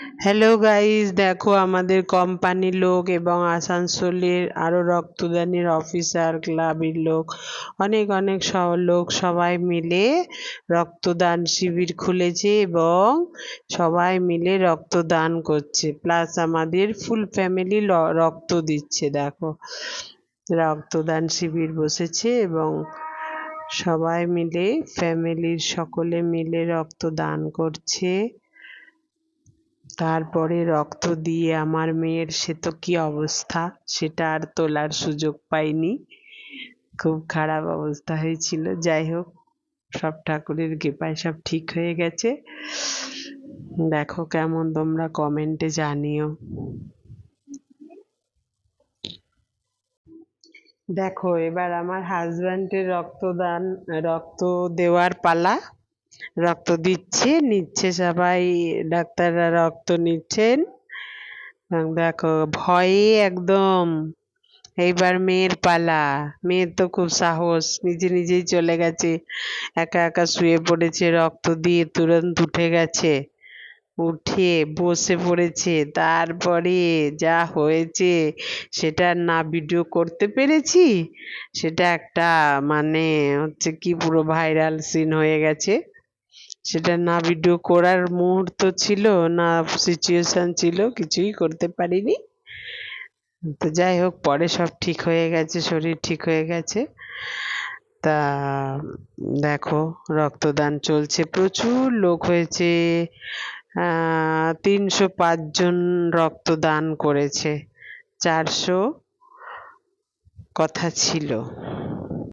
Hello guys দেখো, আমাদের কোম্পানির লোক এবং আসানসোলের আরও রক্তদানের অফিসার ক্লাবের লোক, অনেক অনেক লোক সবাই মিলে রক্তদান শিবির খুলেছে এবং সবাই মিলে রক্তদান করছে। প্লাস আমাদের ফুল ফ্যামিলি রক্ত দিচ্ছে, দেখো। রক্তদান শিবির বসেছে এবং সবাই মিলে ফ্যামিলির সকলে মিলে রক্তদান করছে। তারপরে রক্ত দিয়ে আমার মেয়ের সে তো কী অবস্থা? সেটা আর তোলার সুযোগ পাইনি। খুব খারাপ অবস্থা হয়েছিল। যাই হোক, সব ঠাকুরের কৃপায় সব ঠিক হয়ে গেছে। দেখো কেমন তোমরা কমেন্টে জানিও। দেখো, এবার আমার হাজব্যান্ডের রক্তদান, রক্ত দেওয়ার পালা। রক্ত দিচ্ছে, নিচ্ছে সবাই, ডাক্তাররা রক্ত নিচ্ছেন। দেখো, ভয়ে একদম এইবার মেয়ের পালা। মেয়ের তো খুব সাহস, নিজে নিজেই চলে গেছে। একা একা শুয়ে পড়েছে, রক্ত দিয়ে তুরন্ত উঠে গেছে। উঠে বসে পড়েছে। তারপরে যা হয়েছে, সেটা না ভিডিও করতে পেরেছি। সেটা একটা মানে হচ্ছে কি পুরো ভাইরাল সিন হয়ে গেছে। সেটা না ভিডিও করার মুহূর্ত ছিল, না সিচুয়েশান ছিল, কিছুই করতে পারিনি। তো যাই হোক, পরে সব ঠিক হয়ে গেছে, শরীর ঠিক হয়ে গেছে। তা, দেখো, রক্তদান চলছে প্রচুর, লোক হয়েছে তিনশো পাঁচজন রক্তদান করেছে, চারশো কথা ছিল।